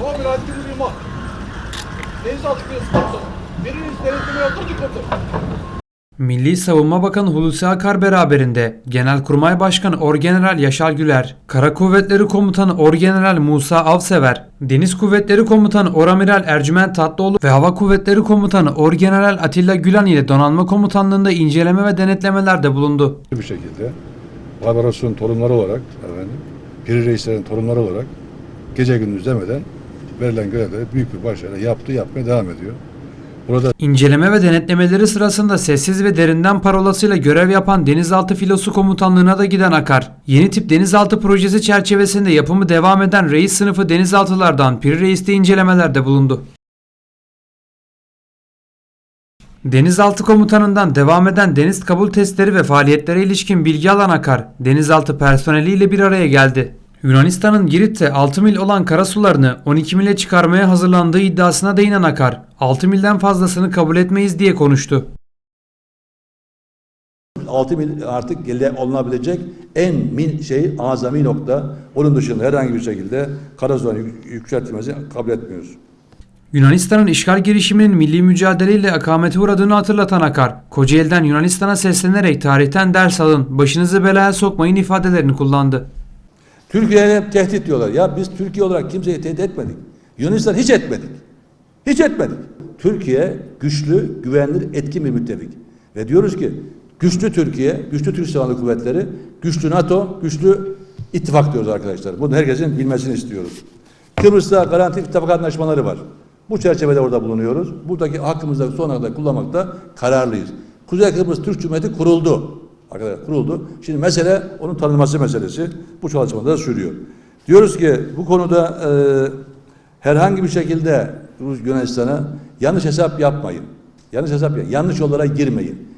Tamamıyla haddini bilmem. Denizaltı kıyası komutanı. Biriniz denetleme yaptırdı komutanım. Milli Savunma Bakanı Hulusi Akar beraberinde Genelkurmay Başkanı Orgeneral Yaşar Güler, Kara Kuvvetleri Komutanı Orgeneral Musa Avsever, Deniz Kuvvetleri Komutanı Oramiral Ercüment Tatlıoğlu ve Hava Kuvvetleri Komutanı Orgeneral Atilla Gülan ile Donanma Komutanlığı'nda inceleme ve denetlemelerde bulundu. bir şekilde Barbaros'un torunları olarak efendim, Piri Reislerin torunları olarak gece gündüz demeden verilen görevleri büyük bir başarı yaptı, yapmaya devam ediyor. Burada İnceleme ve denetlemeleri sırasında sessiz ve derinden parolasıyla görev yapan Denizaltı Filosu Komutanlığı'na da giden Akar, yeni tip denizaltı projesi çerçevesinde yapımı devam eden reis sınıfı denizaltılardan Piri Reis'te incelemelerde bulundu. Denizaltı komutanından devam eden deniz kabul testleri ve faaliyetlere ilişkin bilgi alan Akar, denizaltı personeliyle bir araya geldi. Yunanistan'ın Girit'te 6 mil olan karasularını 12 mile çıkarmaya hazırlandığı iddiasına değinen Akar, 6 milden fazlasını kabul etmeyiz diye konuştu. 6 mil artık elde olunabilecek en min şey azami nokta. Onun dışında herhangi bir şekilde karasuların yük- yükseltilmesi kabul etmiyoruz. Yunanistan'ın işgal girişiminin milli mücadeleyle akamete uğradığını hatırlatan Akar, Kocaeli'den Yunanistan'a seslenerek tarihten ders alın, başınızı belaya sokmayın ifadelerini kullandı. Türkiye'ye tehdit diyorlar. Ya biz Türkiye olarak kimseyi tehdit etmedik. Yunanistan hiç etmedik. Hiç etmedik. Türkiye güçlü, güvenilir, etkin bir müttefik. Ve diyoruz ki güçlü Türkiye, güçlü Türk Silahlı Kuvvetleri, güçlü NATO, güçlü ittifak diyoruz arkadaşlar. Bunu herkesin bilmesini istiyoruz. Kıbrıs'ta garanti ittifak anlaşmaları var. Bu çerçevede orada bulunuyoruz. Buradaki hakkımızda sonuna kadar kullanmakta kararlıyız. Kuzey Kıbrıs Türk Cumhuriyeti kuruldu. Arkadaşlar kuruldu. Şimdi mesele onun tanınması meselesi. Bu çalışmada da sürüyor. Diyoruz ki bu konuda e, herhangi bir şekilde Yunanistan'a yanlış hesap yapmayın. Yanlış hesap yapmayın. Yanlış yollara girmeyin.